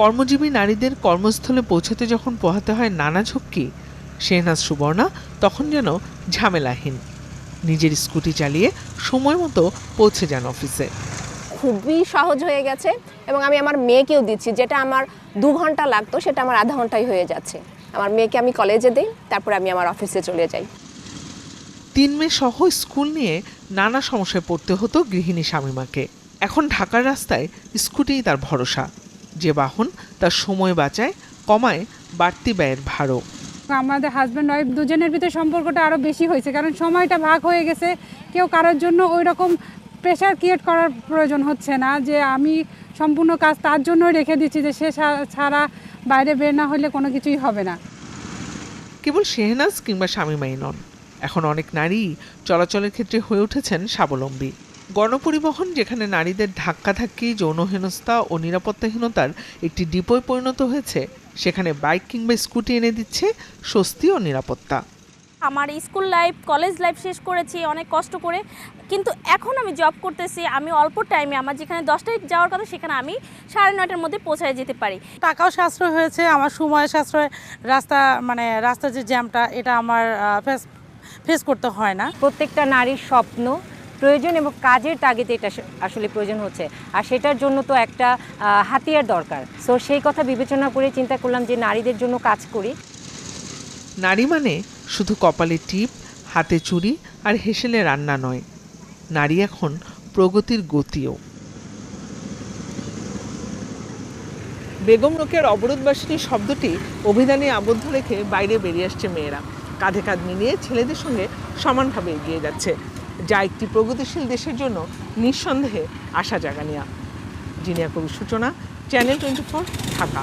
কর্মজীবী নারীদের কর্মস্থলে পৌঁছাতে যখন পোহাতে হয় নানা ঝক্কি শেহনাজ সুবর্ণা তখন যেন ঝামেলাহীন। নিজের স্কুটি চালিয়ে সময় মতো পৌঁছে যান অফিসে। খুবই সহজ হয়ে গেছে এবং আমি আমার মেয়েকেও দিচ্ছি যেটা আমার দু ঘণ্টা লাগতো সেটা আমার আধা ঘন্টায় হয়ে যাচ্ছে। আমার মেয়েকে আমি কলেজে দিই তারপর আমি আমার অফিসে চলে যাই। তিন মেয়ে সহ স্কুল নিয়ে নানা সমস্যায় পড়তে হতো গৃহিণী শামীমাকে। এখন ঢাকার রাস্তায় স্কুটিই তার ভরসা। যে বাহন তার সময় বাঁচায় কমায় বাড়তি ব্যয়ের ভারও। আমাদের হাজব্যান্ড ওয়াইফ দুজনের ভিতরে সম্পর্কটা আরও বেশি হয়েছে কারণ সময়টা ভাগ হয়ে গেছে। কেউ কারোর জন্য ওই রকম প্রেশার ক্রিয়েট করার প্রয়োজন হচ্ছে না যে আমি সম্পূর্ণ কাজ তার জন্য রেখে দিচ্ছি যে সে ছাড়া বাইরে বের না হলে কোনো কিছুই হবে না। কেবল শেহনাজ কিংবা শামীমাই নন এখন অনেক নারী চলাচলের ক্ষেত্রে হয়ে উঠেছেন স্বাবলম্বী। গণপরিবহন যেখানে নারীদের ধাক্কাধাক্কি যৌন হেনস্থা ও নিরাপত্তাহীনতার একটি ডিপোয় পরিণত হয়েছে সেখানে বাইক কিংবা স্কুটি এনে দিচ্ছে স্বস্তি ও নিরাপত্তা। আমার স্কুল লাইফ কলেজ লাইফ শেষ করেছি অনেক কষ্ট করে। কিন্তু এখন আমি জব করতেছি আমি অল্প টাইমে আমার যেখানে দশটায় যাওয়ার কথা সেখানে আমি সাড়ে নয়টার মধ্যে পৌঁছায় যেতে পারি। টাকাও সাশ্রয় হয়েছে আমার সময় সাশ্রয় রাস্তা মানে রাস্তার যে জ্যামটা এটা আমার ফেস ফেস করতে হয় না। প্রত্যেকটা নারীর স্বপ্ন প্রয়োজন এবং কাজের তাগিদে এটা আসলে প্রয়োজন হচ্ছে। আর সেটার জন্য তো একটা হাতিয়ার দরকার। সো সেই কথা বিবেচনা করে চিন্তা করলাম যে নারীদের জন্য কাজ করি। নারী মানে শুধু কপালে টিপ হাতে চুড়ি আর হেসেলে রান্না নয়। নারী এখন প্রগতির গতিও। বেগম রোকের অবরোধবাসিনী শব্দটি অভিধানে আবদ্ধ রেখে বাইরে বেরিয়ে আসছে মেয়েরা। কাঁধে কাঁধ মিলিয়ে ছেলেদের সঙ্গে সমানভাবে এগিয়ে যাচ্ছে। যা একটি প্রগতিশীল দেশের জন্য নিঃসন্দেহে আশা জাগানিয়া। জিনিয়া কবির সূচনা চ্যানেল টোয়েন্টি ফোর ঢাকা।